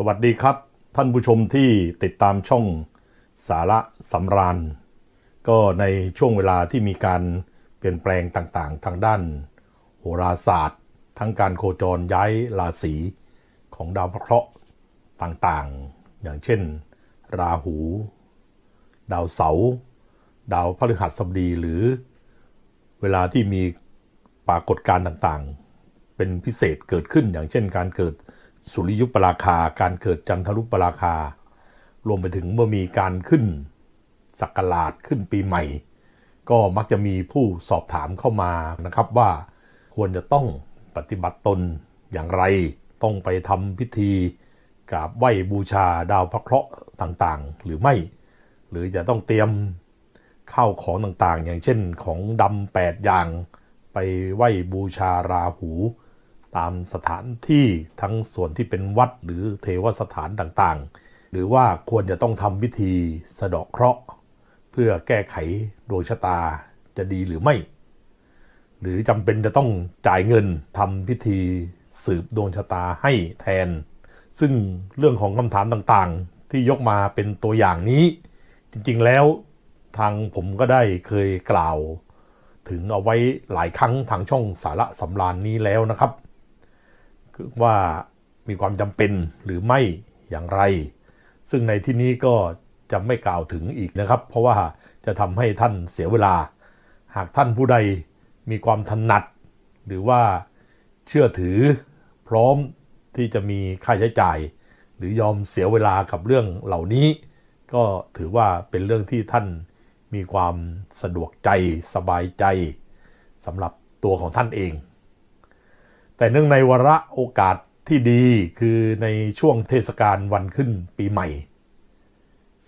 สวัสดีครับ ท่านผู้ชมที่ติดตามช่องสาระสำราญ ก็ในช่วงเวลาที่มีการเปลี่ยนแปลงต่างๆ ทางด้าน โหราศาสตร์ ทั้งการโคจรย้ายราศีของดาวเคราะห์ต่างๆ อย่างเช่น ราหู ดาวเสาร์ดาวพฤหัสบดีหรือเวลาที่มีปรากฏการณ์ต่างๆ เป็นพิเศษเกิดขึ้นอย่างเช่นการเกิด สุริยุปราคา การเกิดจันทรุปราคา รวมไปถึงเมื่อมีการขึ้นสักราชขึ้นปีใหม่ ก็มักจะมีผู้สอบถามเข้ามานะครับว่าควรจะต้องปฏิบัติตนอย่างไร ต้องไปทำพิธีกราบไหว้บูชาดาวพระเคราะห์ต่างๆ หรือไม่ หรือจะต้องเตรียมข้าวของต่างๆ อย่างเช่นของดำแปดอย่าง ไปไหว้บูชาราหู ตามสถานที่ทั้งส่วนที่เป็นวัดหรือเทวสถานต่างๆ หรือว่าควรจะต้องทำพิธีสะเดาะเคราะห์ เพื่อแก้ไขดวงชะตาจะดีหรือไม่ หรือจำเป็นจะต้องจ่ายเงินทำพิธีสืบดวงชะตาให้แทน ซึ่งเรื่องของคำถามต่างๆ ที่ยกมาเป็นตัวอย่างนี้ จริงๆแล้วทางผมก็ได้เคยกล่าว ถึงเอาไว้หลายครั้งทางช่องสาระสำราญนี้แล้วนะครับ ว่ามีความจำเป็นหรือไม่อย่างไร ซึ่งในที่นี้ก็จะไม่กล่าวถึงอีกนะครับ เพราะว่าจะทำให้ท่านเสียเวลา หากท่านผู้ใดมีความถนัด หรือว่าเชื่อถือพร้อมที่จะมีค่าใช้จ่าย หรือยอมเสียเวลากับเรื่องเหล่านี้ ก็ถือว่าเป็นเรื่องที่ท่านมีความสะดวกใจสบายใจสำหรับตัวของท่านเอง แต่เนื่องในวาระโอกาสที่ดีคือในช่วงเทศกาลวันขึ้นปีใหม่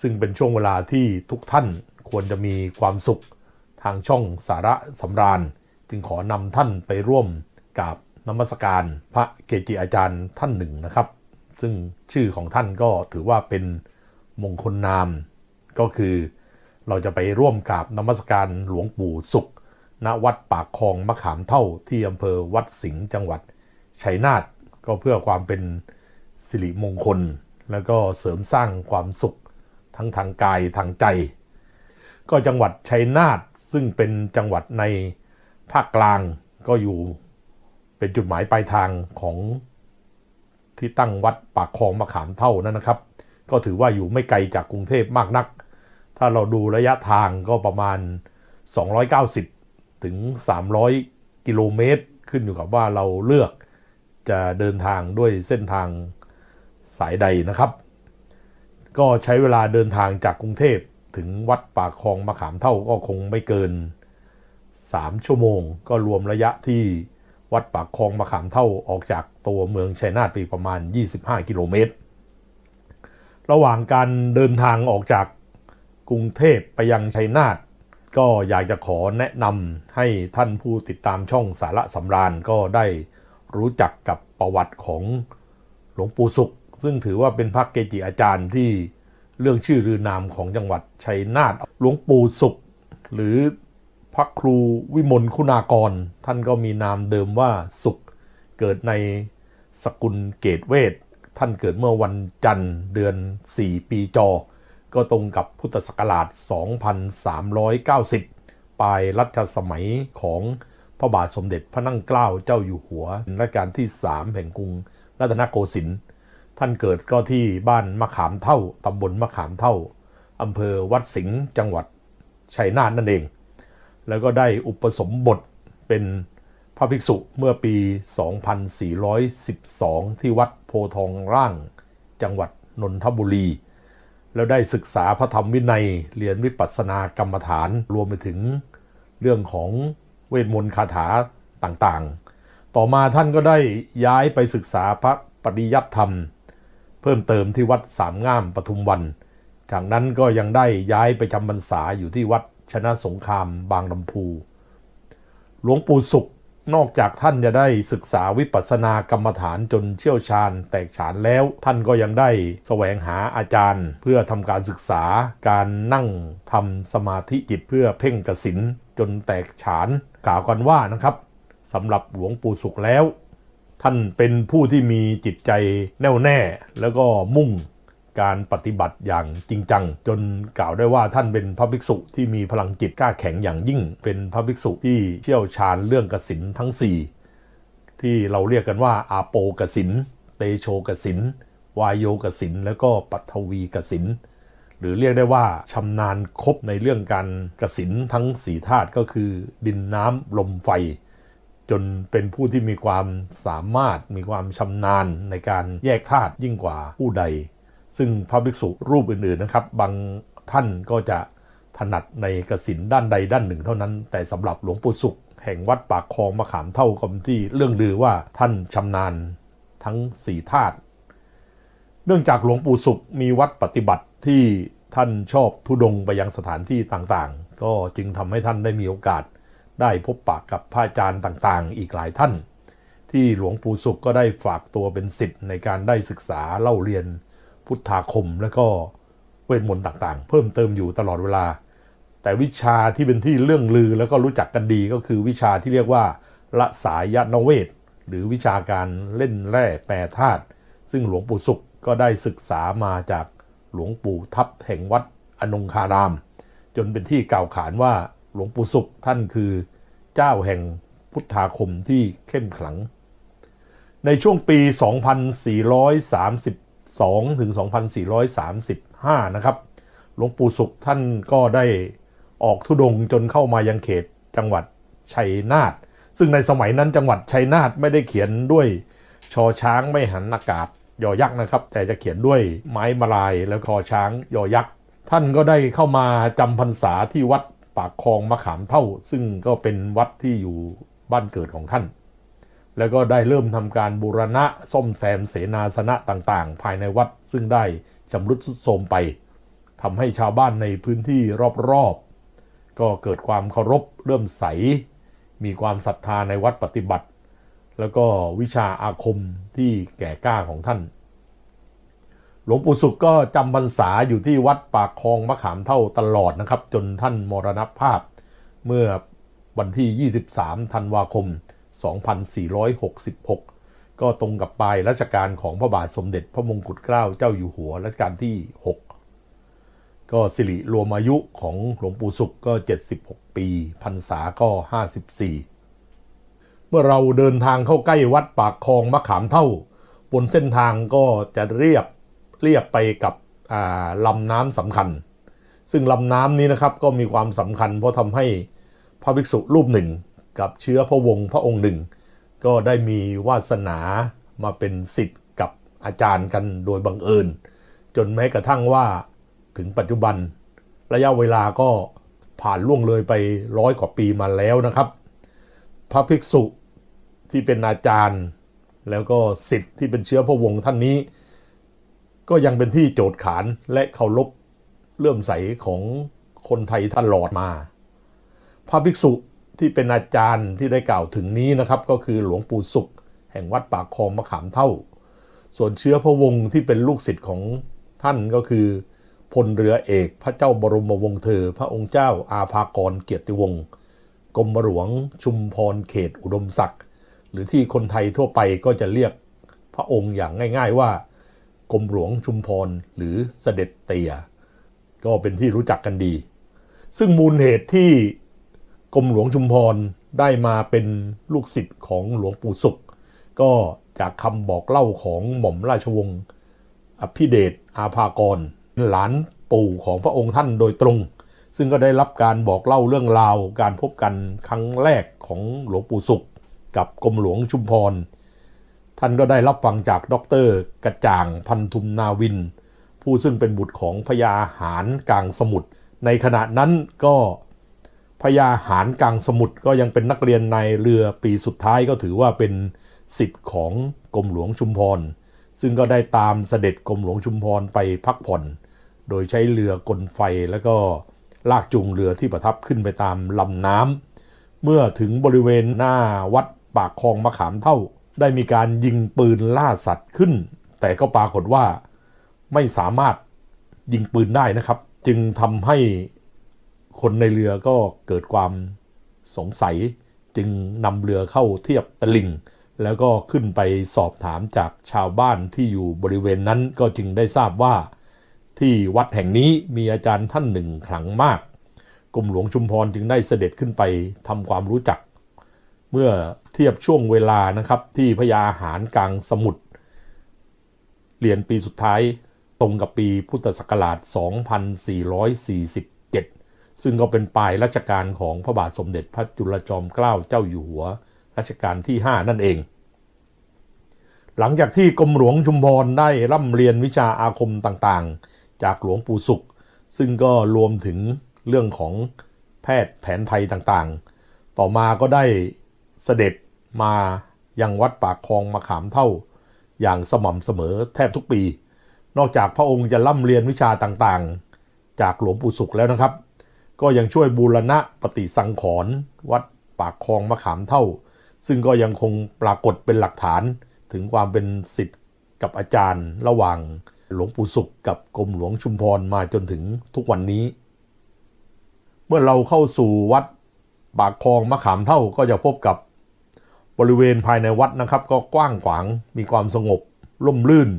ซึ่งเป็นช่วงเวลาที่ทุกท่านควรจะมีความสุขทางช่องสาระสำราญ จึงขอนำท่านไปร่วมกับนมัสการพระเกจิอาจารย์ท่านหนึ่งนะครับ ซึ่งชื่อของท่านก็ถือว่าเป็นมงคลนาม ก็คือเราจะไปร่วมกับนมัสการหลวงปู่สุข ณวัดปากคลองมะขามเท่าที่อำเภอวัดสิงห์จังหวัดชัยนาทก็เพื่อความเป็นสิริมงคล แล้วก็เสริมสร้างความสุขทั้งทางกายทางใจ ก็จังหวัดชัยนาทซึ่งเป็นจังหวัดในภาคกลางก็อยู่เป็นจุดหมายปลายทางของที่ตั้งวัดปากคลองมะขามเท่านั้นนะครับ ก็ถือว่าอยู่ไม่ไกลจากกรุงเทพมากนัก ถ้าเราดูระยะทางก็ประมาณ 290 ถึง 300 กิโลเมตร ขึ้นอยู่กับว่าเราเลือกจะเดินทางด้วยเส้นทางสายใดนะครับ ก็ใช้เวลาเดินทางจากกรุงเทพถึงวัดปากคลองมะขามเท่าก็คงไม่เกิน 3 ชั่วโมง ก็รวมระยะที่วัดปากคลองมะขามเท่าออกจากตัวเมืองชัยนาทไปประมาณ 25 กิโลเมตร ระหว่างการเดินทางออกจากกรุงเทพไปยังชัยนาท ก็อยากจะขอแนะนำให้ท่านผู้ติดตามช่องสาระสำราญก็ได้รู้จักกับประวัติของหลวงปู่สุข ซึ่งถือว่าเป็นพระเกจิอาจารย์ที่เรื่องชื่อรือนามของจังหวัดชัยนาทหลวงปู่สุข หรือพระครูวิมลคุณากร ท่านก็มีนามเดิมว่าสุข เกิดในสกุลเกตเวทท่านเกิดเมื่อวันจันทร์เดือน 4 ปีจอ ก็ตรงกับพุทธศักราช 2390 ปลายรัชสมัยของพระบาทสมเด็จพระนั่งเกล้าเจ้าอยู่หัวรัชกาลที่ 3 แห่งกรุงรัตนโกสินทร์ ท่านเกิดก็ที่บ้านมะขามเท่า ตำบลมะขามเท่า อำเภอวัดสิงห์ จังหวัดชัยนาทนั่นเอง แล้วก็ได้อุปสมบทเป็นพระภิกษุเมื่อปี 2412 ที่วัดโพทองร่าง จังหวัดนนทบุรี แล้วได้ศึกษาพระธรรมวินัย เรียนวิปัสสนากรรมฐาน รวมไปถึงเรื่องของเวทมนต์คาถาต่างๆ ต่อมาท่านก็ได้ย้ายไปศึกษาพระปริยัติธรรม เพิ่มเติมที่วัดสามง่ามปทุมวัน จากนั้นก็ยังได้ย้ายไปจำพรรษาอยู่ที่วัดชนะสงครามบางลำพู หลวงปู่สุข นอกจากท่านจะได้ศึกษาวิปัสสนากรรมฐานจนเชี่ยวชาญแตกฉานแล้ว ท่านก็ยังได้แสวงหาอาจารย์ เพื่อทำการศึกษาการนั่งทำสมาธิจิตเพื่อเพ่งกสินจนแตกฉานกล่าวกันว่านะครับสำหรับหลวงปู่สุขแล้ว ท่านเป็นผู้ที่มีจิตใจแน่วแน่ แล้วก็มุ่ง การปฏิบัติอย่างจริงจัง จนกล่าวได้ว่าท่านเป็นพระภิกษุที่มีพลังจิตกล้าแข็งอย่างยิ่ง เป็นพระภิกษุที่เชี่ยวชาญเรื่องกสินทั้ง 4 ที่เราเรียกกันว่าอาโปกสินเตโชกสินวายโยกสินแล้วก็ปัทวีกสินหรือเรียกได้ว่าชำนาญครบในเรื่องการกสินทั้งสี่ธาตุก็คือ ดินน้ำลมไฟ จนเป็นผู้ที่มีความสามารถมีความชำนาญในการแยกธาตุยิ่งกว่าผู้ใด ซึ่งพระภิกษุรูปอื่นๆนะครับ บางท่านก็จะถนัดในกสินด้านใดด้านหนึ่งเท่านั้น แต่สำหรับหลวงปู่สุข แห่งวัดปากคลองมะขามเท่ากับที่เรื่องลือว่าท่านชำนาญทั้งสี่ธาตุเนื่องจากหลวงปู่สุขมีวัดปฏิบัติที่ท่านชอบทุดงไปยังสถานที่ต่างๆ ก็จึงทำให้ท่านได้มีโอกาส ได้พบปะกับพระอาจารย์ต่างๆ อีกหลายท่าน ที่หลวงปู่สุขก็ได้ฝากตัวเป็นศิษย์ในการได้ศึกษาเล่าเรียน พุทธาคม และก็เวทมนต์ต่างๆ เพิ่มเติมอยู่ตลอดเวลา แต่วิชาที่เป็นที่เรื่องลือแล้วก็รู้จักกันดีก็คือวิชาที่เรียกว่าละสายนเวท หรือวิชาการเล่นแร่แปรธาตุซึ่งหลวงปู่สุขก็ได้ศึกษามาจากหลวงปู่ทับแห่งวัดอนงคาราม จนเป็นที่กล่าวขานว่าหลวงปู่สุขท่านคือเจ้าแห่งพุทธาคมที่เข้มขลัง ในช่วงปี 2ถึง2435 นะครับ หลวงปู่สุขท่านก็ได้ออกทุดงจนเข้ามายังเขตจังหวัดชัยนาท ซึ่งในสมัยนั้นจังหวัดชัยนาทไม่ได้เขียนด้วยชอช้างไม่หันอากาศยอยักษ์นะครับ แต่จะเขียนด้วยไม้มาลายแล้วคอช้างยอยักษ์ท่านก็ได้เข้ามาจำพรรษาที่วัดปากคลองมะขามเท่า ซึ่งก็เป็นวัดที่อยู่บ้านเกิดของท่าน แล้วก็ได้เริ่มทำการบูรณะซ่อมแซมเสนาสนะต่างๆ ภายในวัดซึ่งได้ชำรุดทรุดโทรมไปทำให้ชาวบ้านในพื้นที่รอบๆ ก็เกิดความเคารพเริ่มใส มีความศรัทธาในวัดปฏิบัติ แล้วก็วิชาอาคมที่แก่กล้าของท่าน หลวงปู่สุขก็จำพรรษาอยู่ที่วัดปากคลองมะขามเท่าตลอดนะครับ จนท่านมรณภาพเมื่อวันที่ 23 ธันวาคม 2466 ก็ตรงกับปลายรัชกาลของพระบาทสมเด็จพระมงกุฎเกล้าเจ้าอยู่หัวรัชกาลที่ 6 ก็สิริรวมอายุของหลวงปู่สุขก็ 76 ปีพรรษาก็ 54 เมื่อเราเดินทางเข้าใกล้วัดปากคลองมะขามเท่า บนเส้นทางก็จะเรียบเรียบไปกับลำน้ำสำคัญ ซึ่งลำน้ำนี้นะครับก็มีความสำคัญเพราะทำให้พระภิกษุรูปหนึ่ง กับเชื้อพระวงศ์พระองค์หนึ่ง ก็ได้มีวาสนามาเป็นสิทธิ์กับอาจารย์กันโดยบังเอิญ จนแม้กระทั่งว่าถึงปัจจุบัน ระยะเวลาก็ผ่านล่วงเลยไปร้อยกว่าปีมาแล้วนะครับ พระภิกษุที่เป็นอาจารย์ แล้วก็สิทธิ์ที่เป็นเชื้อพระวงศ์ท่านนี้ ก็ยังเป็นที่โจทย์ขานและเคารพเลื่อมใสของคนไทยตลอดมา พระภิกษุ ที่เป็นอาจารย์ที่ได้กล่าวถึงนี้นะครับ ก็คือหลวงปู่สุข แห่งวัดปากคลองมะขามเท่า ส่วนเชื้อพระวงศ์ที่เป็นลูกศิษย์ของท่านก็คือพลเรือเอกพระเจ้าบรมวงศ์เธอ พระองค์เจ้าอาภากรเกียรติวงศ์กรมหลวงชุมพรเขตอุดมศักดิ์หรือที่คนไทยทั่วไปก็จะเรียกพระองค์อย่างง่าย ๆว่ากรมหลวงชุมพรหรือเสด็จเตีย ก็เป็นที่รู้จักกันดี ซึ่งมูลเหตุที่ กรมหลวงชุมพรได้มาเป็นลูกศิษย์ของหลวงปู่สุขก็จากคำบอกเล่าของหม่อมราชวงศ์อภิเดชอาภากร หลานปู่ของพระองค์ท่านโดยตรง ซึ่งก็ได้รับการบอกเล่าเรื่องราวการพบกันครั้งแรกของหลวงปู่สุขกับกรมหลวงชุมพร ท่านก็ได้รับฟังจากดรกระจ่างพันธุมนาวิน ผู้ซึ่งเป็นบุตรของพญาหารกลางสมุทรในขณะนั้นก็ พญาหารกลางสมุทรก็ยังเป็นนักเรียนในเรือปีสุดท้ายก็ถือว่าเป็นสิทธิ์ของกรมหลวงชุมพร ซึ่งก็ได้ตามเสด็จกรมหลวงชุมพรไปพักผ่อน โดยใช้เรือกลไฟแล้วก็ลากจูงเรือที่ประทับขึ้นไปตามลำน้ำเมื่อถึงบริเวณหน้าวัดปากคลองมะขามเท่า ได้มีการยิงปืนล่าสัตว์ขึ้น แต่ก็ปรากฏว่าไม่สามารถยิงปืนได้นะครับ จึงทำให้ คนในเรือก็เกิดความสงสัย จึงนำเรือเข้าเทียบตะลิงแล้วก็ขึ้นไปสอบถามจากชาวบ้านที่อยู่บริเวณนั้นก็จึงได้ทราบว่า ที่วัดแห่งนี้มีอาจารย์ท่านหนึ่งขลังมากกรมหลวงชุมพรจึงได้เสด็จขึ้นไปทำความรู้จัก เมื่อเทียบช่วงเวลานะครับที่พญาอาหารกลางสมุทรเรียนปีสุดท้ายตรงกับปีพุทธศักราช 2447 ซึ่งก็เป็นปลายรัชกาลของพระบาทสมเด็จพระจุลจอมเกล้าเจ้าอยู่หัวรัชกาลที่ 5 นั่นเอง หลังจากที่กรมหลวงชุมพรได้ร่ำเรียนวิชาอาคมต่างๆ จากหลวงปู่สุข ซึ่งก็รวมถึงเรื่องของแพทย์แผนไทยต่างๆ ต่อมาก็ได้เสด็จมายังวัดปากคลองมะขามเท่า อย่างสม่ำเสมอแทบทุกปี นอกจากพระองค์จะร่ำเรียนวิชาต่างๆ จากหลวงปู่สุขแล้วนะครับ ก็ยังช่วยบูรณะปฏิสังขรณ์วัดปากคลองมะขามเท่า ซึ่งก็ยังคงปรากฏเป็นหลักฐานถึงความเป็นสิทธิ์กับอาจารย์ ระหว่างหลวงปู่สุขกับกรมหลวงชุมพรมาจนถึงทุกวันนี้ เมื่อเราเข้าสู่วัดปากคลองมะขามเท่าก็จะพบกับบริเวณภายในวัดนะครับ ก็กว้างขวางมีความสงบร่มรื่น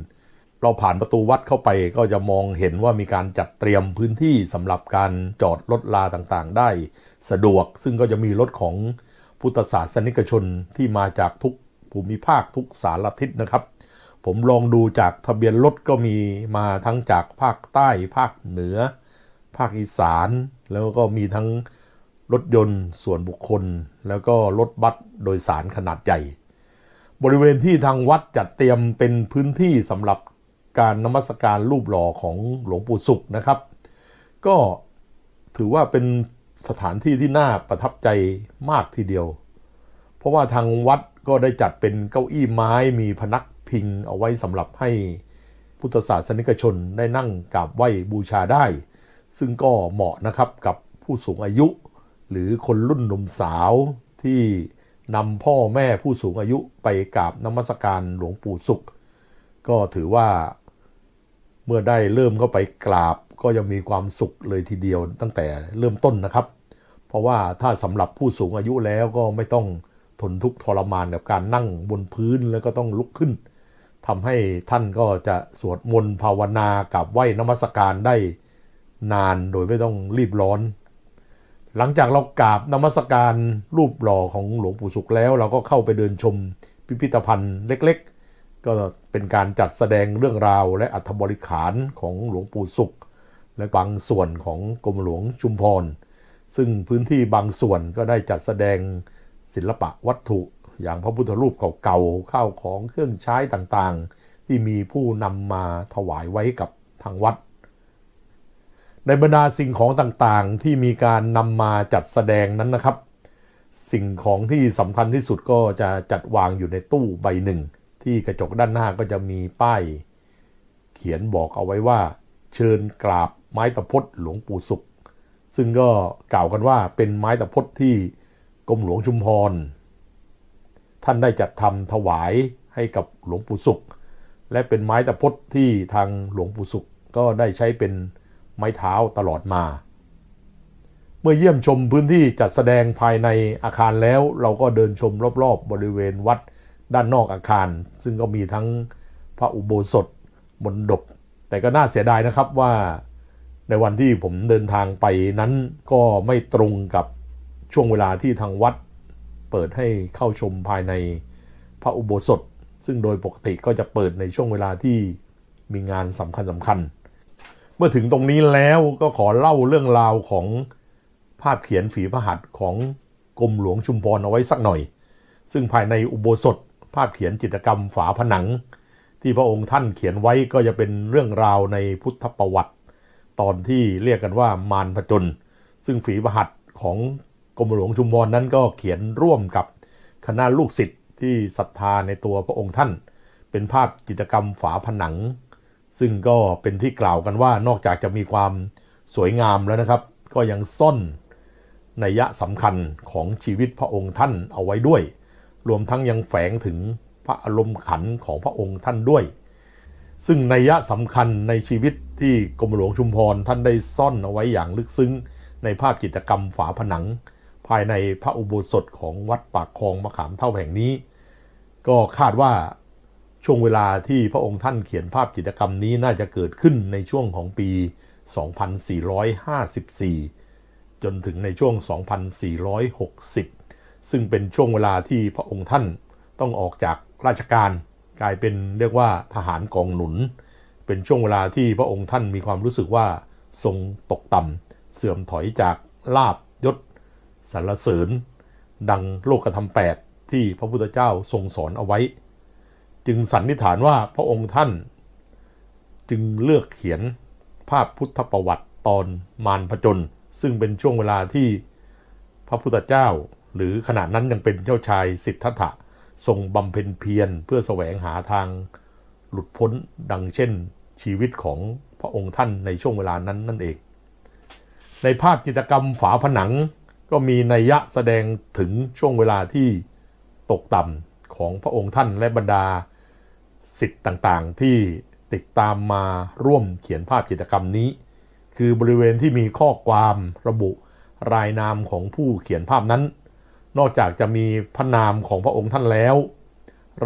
เราผ่านประตูวัดเข้าไปก็จะมองเห็นว่ามีการจัดเตรียมพื้นที่สำหรับการจอดรถลาต่างๆ ได้สะดวก ซึ่งก็จะมีรถของพุทธศาสนิกชนที่มาจากทุกภูมิภาคทุกสารทิศนะครับ ผมลองดูจากทะเบียนรถก็มีมาทั้งจากภาคใต้ ภาคเหนือ ภาคอีสาน แล้วก็มีทั้งรถยนต์ส่วนบุคคล แล้วก็รถบัสโดยสารขนาดใหญ่ บริเวณที่ทางวัดจัดเตรียมเป็นพื้นที่สำหรับ การนมัสการรูปหล่อของหลวงปู่สุขนะครับ ก็ถือว่าเป็นสถานที่ที่น่าประทับใจมากทีเดียว เพราะว่าทางวัดก็ได้จัดเป็นเก้าอี้ไม้มีพนักพิงเอาไว้สำหรับให้พุทธศาสนิกชนได้นั่งกราบไหว้บูชาได้ ซึ่งก็เหมาะนะครับกับผู้สูงอายุ หรือคนรุ่นหนุ่มสาวที่นำพ่อแม่ผู้สูงอายุไปกราบนมัสการหลวงปู่สุข ก็ถือว่า มื่อได้เริ่มเข้าไปกราบก็ยังมีความสุขเลยทีเดียวตั้งแต่เริ่มต้นนะครับ เพราะว่าถ้าสำหรับผู้สูงอายุแล้วก็ไม่ต้องทนทุกข์ทรมานกับการนั่งบนพื้นแล้วก็ต้องลุกขึ้นทำให้ท่านก็จะสวดมนต์ภาวนากับไหวนมัสการได้นานโดยไม่ต้องรีบร้อน หลังจากเรากราบนมัสการรูปหล่อของหลวงปู่สุขแล้ว เราก็เข้าไปเดินชมพิพิธภัณฑ์เล็กๆ ก็เป็นการจัดแสดงเรื่องราวและอัธบริขารของหลวงปู่สุข และบางส่วนของกรมหลวงชุมพร ซึ่งพื้นที่บางส่วนก็ได้จัดแสดงศิลปะวัตถุ อย่างพระพุทธรูปเก่าๆข้าวของเครื่องใช้ต่างๆ ที่มีผู้นำมาถวายไว้กับทางวัด ในบรรดาสิ่งของต่างๆที่มีการนำมาจัดแสดงนั้นนะครับ สิ่งของที่สำคัญที่สุดก็จะจัดวางอยู่ในตู้ใบหนึ่ง ที่กระจกด้านหน้าก็จะมีป้ายเขียนบอกเอาไว้ว่า เชิญกราบไม้ตะพดหลวงปู่สุข ซึ่งก็กล่าวกันว่าเป็นไม้ตะพดที่กรมหลวงชุมพร ท่านได้จัดทำถวายให้กับหลวงปู่สุข และเป็นไม้ตะพดที่ทางหลวงปู่สุขก็ได้ใช้เป็นไม้เท้าตลอดมา เมื่อเยี่ยมชมพื้นที่จัดแสดงภายในอาคารแล้ว เราก็เดินชมรอบๆบริเวณวัด ด้านนอกอาคาร ซึ่งก็มีทั้งพระอุโบสถมนดบแต่ก็น่าเสียดายนะครับว่าในวันที่ผมเดินทางไปนั้นก็ไม่ตรงกับช่วงเวลาที่ทางวัด เปิดให้เข้าชมภายในพระอุโบสถ ซึ่งโดยปกติก็จะเปิดในช่วงเวลาที่มีงานสำคัญสำคัญ เมื่อถึงตรงนี้แล้วก็ขอเล่าเรื่องราวของภาพเขียนฝีพระหัตถ์ของกรมหลวงชุมพรเอาไว้สักหน่อย ซึ่งภายในอุโบสถ ภาพเขียนจิตรกรรมฝาผนัง ที่พระองค์ท่านเขียนไว้ก็จะเป็นเรื่องราวในพุทธประวัติ ตอนที่เรียกกันว่ามารผจญซึ่งฝีพระหัตของกรมหลวงชุมพรนั้นก็เขียนร่วมกับคณะลูกศิษย์ที่ศรัทธาในตัวพระองค์ท่าน เป็นภาพจิตรกรรมฝาผนัง ซึ่งก็เป็นที่กล่าวกันว่านอกจากจะมีความสวยงามแล้วนะครับ ก็ยังซ่อนนัยยะสำคัญของชีวิตพระองค์ท่านเอาไว้ด้วย รวมทั้งยังแฝงถึงพระอารมณ์ขันของพระองค์ท่านด้วย ซึ่งนัยยะสำคัญในชีวิตที่กรมหลวงชุมพรท่านได้ซ่อนเอาไว้อย่างลึกซึ้ง ในภาพจิตรกรรมฝาผนัง ภายในพระอุโบสถของวัดปากคลองมะขามเท่าแห่งนี้ ก็คาดว่าช่วงเวลาที่พระองค์ท่านเขียนภาพจิตรกรรมนี้น่าจะเกิดขึ้นในช่วงของปี 2454 จนถึงในช่วง 2460 ซึ่งเป็นช่วงเวลาที่พระองค์ท่านต้องออกจากราชการ กลายเป็นเรียกว่าทหารกองหนุน เป็นช่วงเวลาที่พระองค์ท่านมีความรู้สึกว่าทรงตกต่ำเสื่อมถอยจากลาบยศสรรเสริญ ดังโลกธรรมแปดที่พระพุทธเจ้าทรงสอนเอาไว้ จึงสันนิษฐานว่าพระองค์ท่าน จึงเลือกเขียนภาพพุทธประวัติตอนมารพจน ซึ่งเป็นช่วงเวลาที่พระพุทธเจ้า หรือขณะนั้นยังเป็นเจ้าชายสิทธัตถะทรงบำเพ็ญเพียรเพื่อแสวงหาทางหลุดพ้นดังเช่นชีวิตของพระองค์ท่านในช่วงเวลานั้นนั่นเอง ในภาพจิตรกรรมฝาผนังก็มีนัยยะแสดงถึงช่วงเวลาที่ตกต่ำของพระองค์ท่านและบรรดาสิทธิ์ต่างๆ ที่ติดตามมาร่วมเขียนภาพจิตรกรรมนี้ คือบริเวณที่มีข้อความระบุรายนามของผู้เขียนภาพนั้น นอกจากจะมีพระนามของพระองค์ท่านแล้ว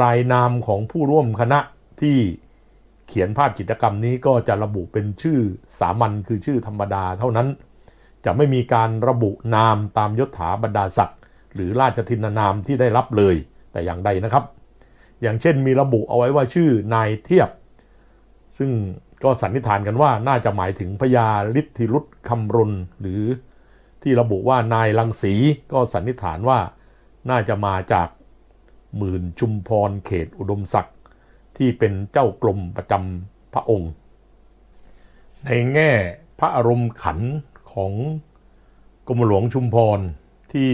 รายนามของผู้ร่วมคณะที่เขียนภาพจิตรกรรมนี้ก็จะระบุเป็นชื่อสามัญคือชื่อธรรมดาเท่านั้น จะไม่มีการระบุนามตามยศถาบรรดาศักดิ์หรือราชทินนามที่ได้รับเลยแต่อย่างใดนะครับ อย่างเช่นมีระบุเอาไว้ว่าชื่อนายเทียบ ซึ่งก็สันนิษฐานกันว่าน่าจะหมายถึงพญาฤทธิรุธคำรณหรือ ที่ระบุว่านายลังสีก็สันนิษฐานว่าน่าจะมาจากหมื่นชุมพรเขตอุดมศักดิ์ที่เป็นเจ้ากรมประจำพระองค์ ในแง่พระอารมณ์ขันของกรมหลวงชุมพรที่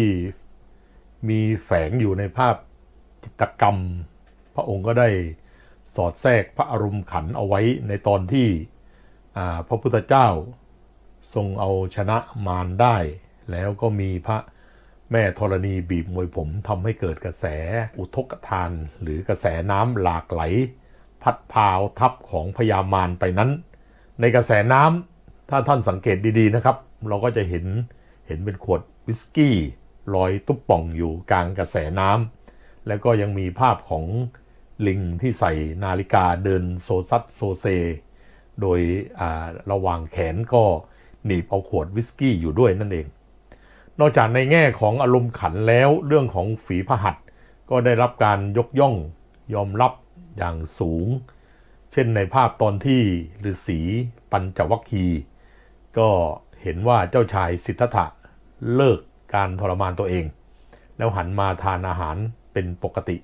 มีแฝงอยู่ในภาพจิตกรรม พระองค์ก็ได้สอดแทรกพระอารมณ์ขันเอาไว้ในตอนที่พระพุทธเจ้า ทรงเอาชนะมารได้ แล้วก็มีพระแม่ธรณีบีบมวยผมทำให้เกิดกระแสอุทกทาน หรือกระแสน้ำหลากไหล พัดพาวทับของพญามารไปนั้น ในกระแสน้ำถ้าท่านสังเกตดีๆนะครับ เราก็จะเห็นเห็นเป็นขวดวิสกี้ลอยตุ๊บป่องอยู่กลางกระแสน้ำแล้วก็ยังมีภาพของลิงที่ใส่นาฬิกาเดินโซซัดโซเซ โดยระหว่างแขนก็ หนีบเอาขวดวิสกี้อยู่ด้วยนั่นเอง นอกจากในแง่ของอารมณ์ขันแล้วเรื่องของฝีพระหัตถ์ก็ได้รับการยกย่องยอมรับอย่างสูง เช่นในภาพตอนที่ฤาษีปัญจวัคคี ก็เห็นว่าเจ้าชายสิทธัตถะเลิกการทรมานตัวเอง แล้วหันมาทานอาหารเป็นปกติ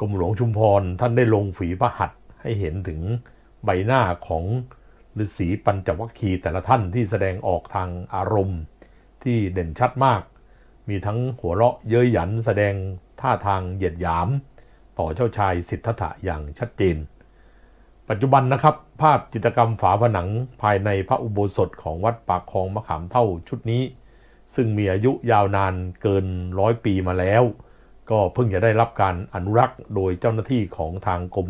กรมหลวงชุมพรท่านได้ลงฝีพระหัตถ์ให้เห็นถึงใบหน้าของ ฤาษีปัญจวัคคีย์แต่ละท่านที่แสดงออกทางอารมณ์ที่เด่นชัดมาก มีทั้งหัวเราะเย้ยหยันแสดงท่าทางเหยียดหยาม ต่อเจ้าชายสิทธัตถะอย่างชัดเจน ปัจจุบันนะครับ ภาพจิตรกรรมฝาผนังภายในพระอุโบสถของวัดปากคลองมะขามเท่าชุดนี้ ซึ่งมีอายุยาวนานเกินร้อยปีมาแล้ว ก็เพิ่งจะได้รับการอนุรักษ์โดยเจ้าหน้าที่ของทางกรม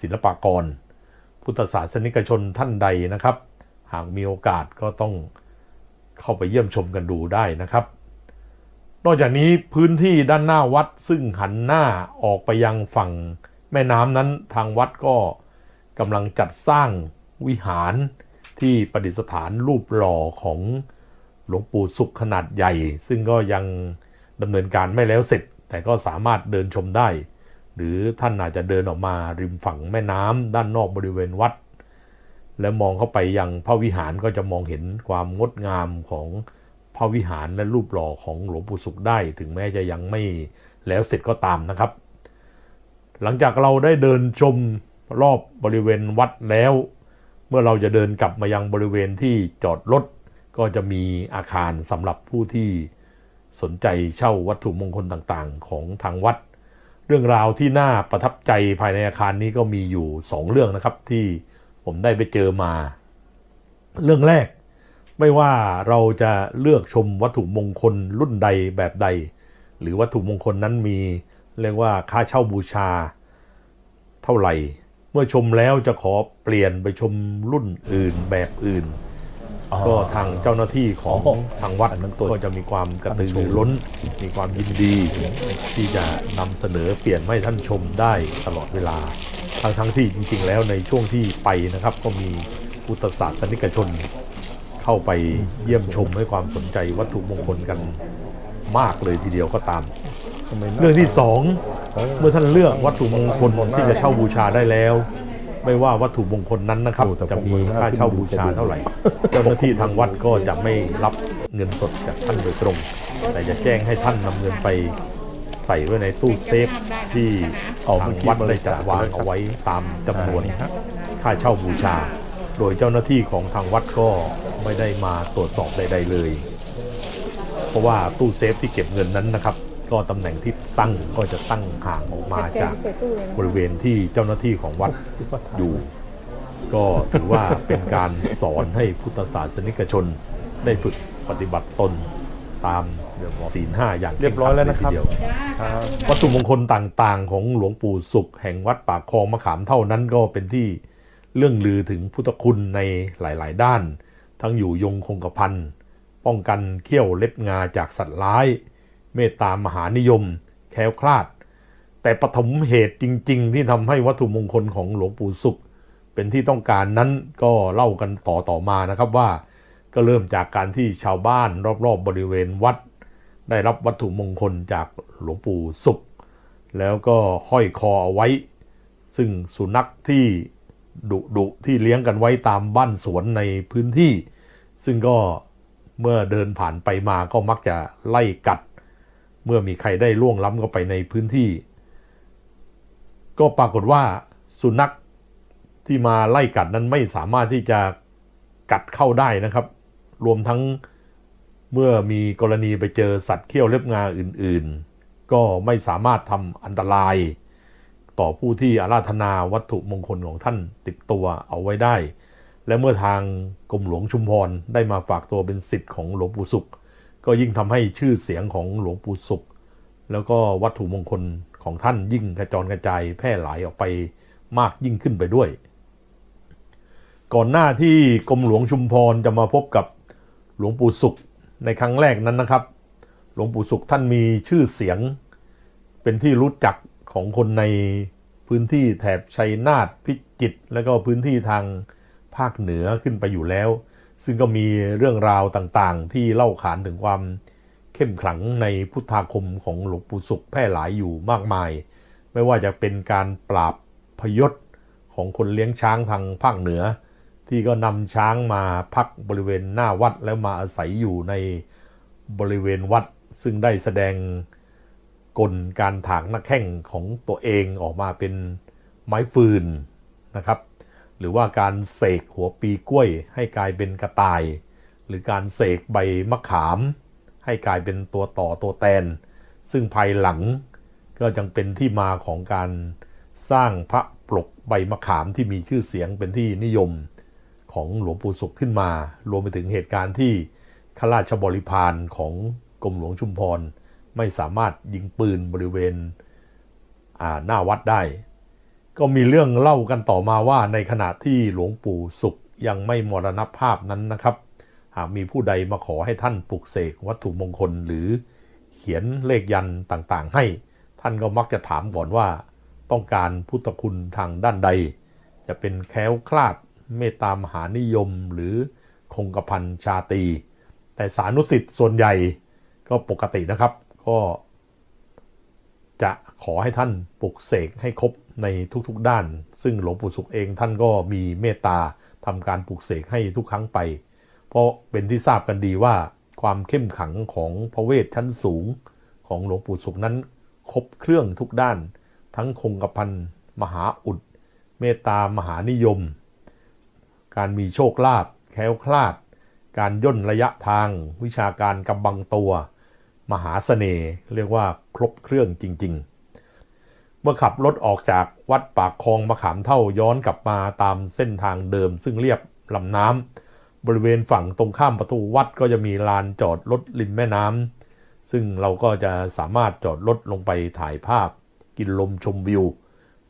ศิลปากร พุทธศาสนิกชนท่านใดนะครับ หากมีโอกาสก็ต้องเข้าไปเยี่ยมชมกันดูได้นะครับ นอกจากนี้พื้นที่ด้านหน้าวัดซึ่งหันหน้าออกไปยังฝั่งแม่น้ำนั้นทางวัดก็กำลังจัดสร้างวิหารที่ประดิษฐานรูปหล่อของหลวงปู่สุขขนาดใหญ่ ซึ่งก็ยังดำเนินการไม่แล้วเสร็จ แต่ก็สามารถเดินชมได้ หรือท่านอาจจะเดินออกมาริมฝั่งแม่น้ำด้านนอกบริเวณวัด และมองเข้าไปยังพระวิหารก็จะมองเห็นความงดงามของพระวิหารและรูปหล่อของหลวงปู่สุขได้ ถึงแม้จะยังไม่แล้วเสร็จก็ตามนะครับ หลังจากเราได้เดินชมรอบบริเวณวัดแล้ว เมื่อเราจะเดินกลับมายังบริเวณที่จอดรถก็จะมีอาคารสำหรับผู้ที่สนใจเช่าวัตถุมงคลต่างๆ ของทางวัด เรื่องราวที่น่าประทับใจภายในอาคารนี้ก็มีอยู่ 2 เรื่องนะครับที่ผมได้ไปเจอมา เรื่องแรก ไม่ว่าเราจะเลือกชมวัตถุมงคลรุ่นใดแบบใด หรือวัตถุมงคลนั้นมี เรียกว่าค่าเช่าบูชา เท่าไหร่ เมื่อชมแล้วจะขอเปลี่ยนไปชมรุ่นอื่นแบบอื่น ก็ทางเจ้าหน้าที่ของอ๋อทางวัดอันนั้นตัวก็จะมีความกระตือตั้งโชว์รือร้น มีความยินดี ที่จะนำเสนอเปลี่ยนให้ท่านชมได้ตลอดเวลาทั้งทั้งที่จริงๆ แล้วในช่วงที่ไปนะครับ ก็มีพุทธศาสนิกชน เข้าไปเยี่ยมชมให้ความสนใจวัตถุมงคลกันมากเลยทีเดียวก็ตามทำไมเรื่องที่สองเมื่อท่านเลือกวัตถุมงคลที่จะเช่าบูชาได้แล้ว ไม่ว่าวัตถุมงคลนั้นนะครับโอ้แต่จะมีผมว่าค่าเช่าบูชาเท่าไหร่ เจ้าหน้าที่ทางวัดก็จะไม่รับเงินสดจากท่านโดยตรง แต่จะแจ้งให้ท่านนำเงินไปใส่ไว้ในตู้เซฟที่เอาทางเมื่อกี้วัดบได้ริจัจาดควางไว้ครับเอาไว้ตามจำนวนอ่านี่ฮะค่าเช่าบูชา โดยเจ้าหน้าที่ของทางวัดก็ไม่ได้มาตรวจสอบใดๆเลย เพราะว่าตู้เซฟที่เก็บเงินนั้นนะครับ ก็ตำแหน่งที่ตั้งก็จะตั้งห่างออกมาจากบริเวณที่เจ้าหน้าที่ของวัดอยู่ ก็ถือว่าเป็นการสอนให้พุทธศาสนิกชนได้ฝึกปฏิบัติตนตามศีลห้าอย่างเรียบร้อยแล้วนะครับเดียววัตถุมงคลต่างๆ ของหลวงปู่สุข แห่งวัดปากคลองมะขามเท่านั้นก็เป็นที่เรื่องลือถึงพุทธคุณในหลาย ๆ ด้าน ทั้งอยู่ยงคงกระพันป้องกันเขี้ยวเล็บงาจากสัตว์ร้าย เมตตามหานิยม แคล้วคลาด แต่ปฐมเหตุจริง ๆ ที่ทำให้วัตถุมงคลของหลวงปู่สุข เป็นที่ต้องการนั้นก็เล่ากันต่อต่อมานะครับว่า ก็เริ่มจากการที่ชาวบ้านรอบๆบบริเวณวัด ได้รับวัตถุมงคลจากหลวงปู่สุข แล้วก็ห้อยคอเอาไว้ ซึ่งสุนัขที่ดุดุที่เลี้ยงกันไว้ตามบ้านสวนในพื้นที่ ซึ่งก็เมื่อเดินผ่านไปมาก็มักจะไล่กัด เมื่อมีใครได้ล่วงล้ำเข้าไปในพื้นที่ ก็ปรากฏว่าสุนัขที่มาไล่กัดนั้นไม่สามารถที่จะกัดเข้าได้นะครับ รวมทั้งเมื่อมีกรณีไปเจอสัตว์เขี้ยวเล็บงาอื่นๆ ก็ไม่สามารถทำอันตราย ต่อผู้ที่อาราธนาวัตถุมงคลของท่านติดตัวเอาไว้ได้ และเมื่อทางกรมหลวงชุมพรได้มาฝากตัวเป็นสิทธิ์ของหลวงปู่สุข ก็ยิ่งทำให้ชื่อเสียงของหลวงปู่สุขแล้วก็วัตถุมงคลของท่านยิ่งกระจรกระจายแพร่หลายออกไปมากยิ่งขึ้นไปด้วย ก่อนหน้าที่กรมหลวงชุมพรจะมาพบกับหลวงปู่สุขในครั้งแรกนั้นนะครับ หลวงปู่สุขท่านมีชื่อเสียง เป็นที่รู้จักของคนในพื้นที่แถบชัยนาทพิจิตรและก็พื้นที่ทางภาคเหนือขึ้นไปอยู่แล้ว ซึ่งก็มีเรื่องราวต่างๆ ที่เล่าขานถึงความเข้มขลังในพุทธาคมของหลวงปู่สุขแพร่หลายอยู่มากมาย ไม่ว่าจะเป็นการปราบพยศของคนเลี้ยงช้างทางภาคเหนือ ที่ก็นำช้างมาพักบริเวณหน้าวัดแล้วมาอาศัยอยู่ในบริเวณวัด ซึ่งได้แสดงกลการถางหน้าแข้งของตัวเองออกมาเป็นไม้ฟืนนะครับ หรือว่าการเสกหัวปีกล้วยให้กลายเป็นกระต่าย หรือการเสกใบมะขาม ให้กลายเป็นตัวต่อตัวแตน ซึ่งภายหลังก็จังเป็นที่มาของการสร้างพระปลกใบมะขามที่มีชื่อเสียงเป็นที่นิยมของหลวงปู่สุขขึ้นมา รวมไปถึงเหตุการณ์ที่ข้าราชบริพารของกรมหลวงชุมพร ไม่สามารถยิงปืนบริเวณหน้าวัดได้ ก็มีเรื่องเล่ากันต่อมาว่าในขณะที่หลวงปู่สุขยังไม่มรณภาพนั้นนะครับ หากมีผู้ใดมาขอให้ท่านปลุกเสกวัตถุมงคลหรือเขียนเลขยันต์ต่างๆ ให้ ท่านก็มักจะถามก่อนว่า ต้องการพุทธคุณทางด้านใด จะเป็นแค้วคลาดเมตตามหานิยมหรือคงกระพันชาตี แต่สานุสิทธิ์ส่วนใหญ่ก็ปกตินะครับ ก็ จะขอให้ท่านปลุกเสกให้ครบ ในทุกๆด้าน ซึ่งหลวงปู่สุขเองท่านก็มีเมตตาทำการปลุกเสกให้ทุกครั้งไป เพราะเป็นที่ทราบกันดีว่าความเข้มขังของพระเวทชั้นสูง ของหลวงปู่สุขนั้น ครบเครื่องทุกด้าน ทั้งคงกระพันมหาอุด เมตตามหานิยม การมีโชคลาภแคล้วคลาด การย่นระยะทาง วิชาการกำบังตัว มหาเสน่ห์เรียกว่าครบเครื่องจริง ๆ มื่อขับรถออกจากวัดปากคลองมะขามเท่าย้อนกลับมาตามเส้นทางเดิม ซึ่งเรียบลำน้ำบริเวณฝั่งตรงข้ามประตูวัดก็จะมีลานจอดรถริมแม่น้ำซึ่งเราก็จะสามารถจอดรถลงไปถ่ายภาพ กินลมชมวิว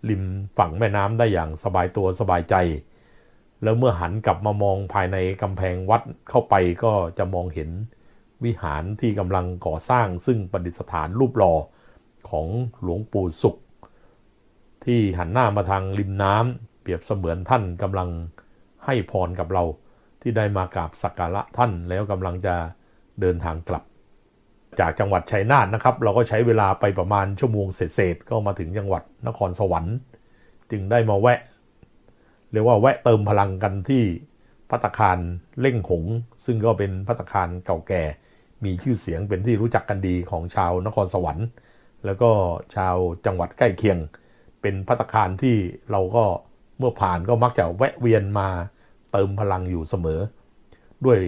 ริมฝั่งแม่น้ำได้อย่างสบายตัวสบายใจ แล้วเมื่อหันกลับมามองภายในกำแพงวัดเข้าไปก็จะมองเห็นวิหารที่กำลังก่อสร้างซึ่งประดิษฐานรูปหล่อของหลวงปู่สุข ที่หันหน้ามาทางริมน้ำเปรียบเสมือนท่านกำลังให้พรกับเรา ที่ได้มากราบสักการะท่านแล้วกำลังจะเดินทางกลับ จากจังหวัดชัยนาทนะครับ เราก็ใช้เวลาไปประมาณชั่วโมงเศษๆก็มาถึงจังหวัดนครสวรรค์ จึงได้มาแวะเรียกว่าแวะเติมพลังกันที่พัตคารเล่งหง ซึ่งก็เป็นพัตคารเก่าแก่ มีชื่อเสียงเป็นที่รู้จักกันดีของชาวนครสวรรค์ แล้วก็ชาวจังหวัดใกล้เคียง เป็นพัตคารที่เราก็เมื่อผ่านก็มักจะแวะเวียนมาเติมพลังอยู่เสมอ ด้วย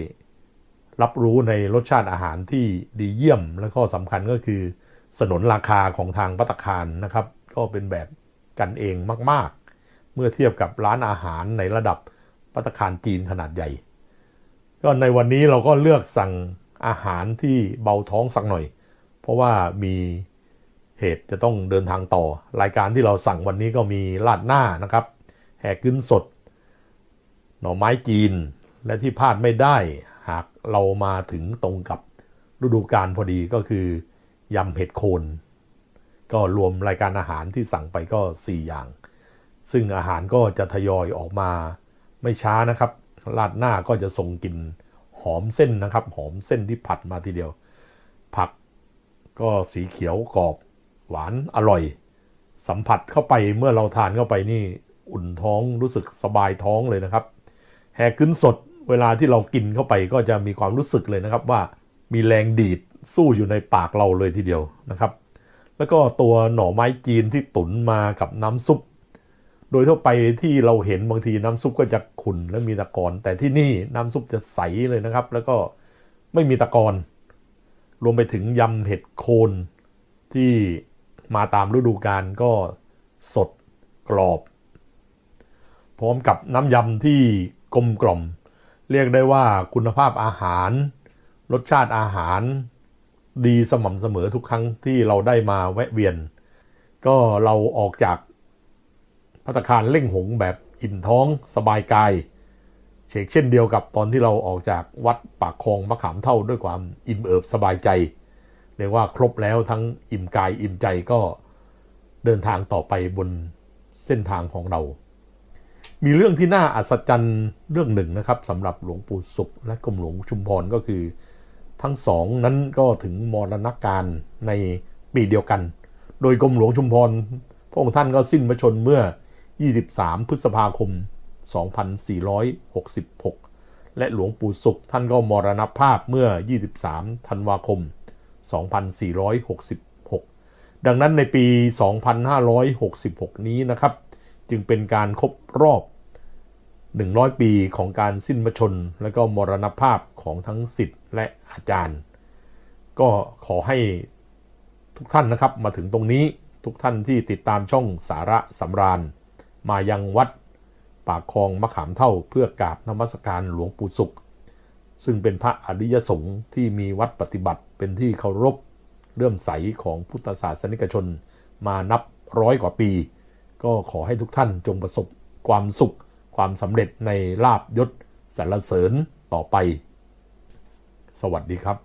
รับรู้ในรสชาติอาหารที่ดีเยี่ยมและก็สำคัญก็คือ สนนราคาของทางพัตคารนะครับ ก็เป็นแบบกันเองมาก ๆ เมื่อเทียบกับร้านอาหารในระดับพัตคารจีนขนาดใหญ่ ก็ในวันนี้เราก็เลือกสั่งอาหารที่เบาท้องสักหน่อย เพราะว่ามี เหตุจะต้องเดินทางต่อ รายการที่เราสั่งวันนี้ก็มีราดหน้านะครับ แหกกึ้นสด หน่อไม้จีน และที่พลาดไม่ได้ หากเรามาถึงตรงกับฤดูกาลพอดีก็คือยำเห็ดโคน ก็รวมรายการอาหารที่สั่งไปก็ 4 อย่าง ซึ่งอาหารก็จะทยอยออกมาไม่ช้านะครับราดหน้าก็จะส่งกลิ่นหอมเส้นนะครับ หอมเส้นที่ผัดมาทีเดียว ผักก็สีเขียวกรอบ หวานอร่อย สัมผัสเข้าไปเมื่อเราทานเข้าไปนี่อุ่นท้องรู้สึกสบายท้องเลยนะครับ แหกขึ้นสดเวลาที่เรากินเข้าไปก็จะมีความรู้สึกเลยนะครับว่ามีแรงดีดสู้อยู่ในปากเราเลยทีเดียวนะครับ แล้วก็ตัวหน่อไม้จีนที่ตุ๋นมากับน้ำซุป โดยทั่วไปที่เราเห็นบางทีน้ำซุปก็จะขุ่นและมีตะกอน แต่ที่นี่น้ำซุปจะใสเลยนะครับ แล้วก็ไม่มีตะกอน รวมไปถึงยำเห็ดโคนที่ มาตามฤดูกาลก็สดกรอบ พร้อมกับน้ำยำที่กลมกล่อม เรียกได้ว่าคุณภาพอาหาร รสชาติอาหารดีสม่ำเสมอทุกครั้งที่เราได้มาแวะเวียน ก็เราออกจากพัตตาคารเล่งหงแบบอิ่มท้องสบายกายเชกเช่นเดียวกับตอนที่เราออกจากวัดปากคลองมะขามเท่าด้วยความอิ่มเอิบสบายใจ เรียกว่าครบแล้วทั้งอิ่มกายอิ่มใจก็เดินทางต่อไปบนเส้นทางของเรา มีเรื่องที่น่าอัศจรรย์เรื่องหนึ่งนะครับสำหรับหลวงปู่สุขและกรมหลวงชุมพรก็คือ ทั้งสองนั้นก็ถึงมรณการในปีเดียวกัน โดยกรมหลวงชุมพรพระองค์ท่านก็สิ้นพระชนเมื่อ 23 พฤษภาคม 2466 และหลวงปู่สุขท่านก็มรณภาพเมื่อ 23 ธันวาคม 2466 ดังนั้นในปี 2566 นี้นะครับ จึงเป็นการครบรอบ 100 ปีของการสิ้นพระชน และก็มรณภาพของทั้งสิทธิ์และอาจารย์ ก็ขอให้ทุกท่านนะครับมาถึงตรงนี้ทุกท่านที่ติดตามช่องสาระสำราญ มายังวัดปากคลองมะขามเท่าเพื่อกราบนมัสการหลวงปู่สุข ซึ่งเป็นพระอริยสงฆ์ที่มีวัดปฏิบัติ เป็นที่เคารพเลื่อมใสของพุทธศาสนิกชนมานับร้อยกว่าปี ก็ขอให้ทุกท่านจงประสบความสุข ความสำเร็จในลาบยศสรรเสริญต่อไป สวัสดีครับ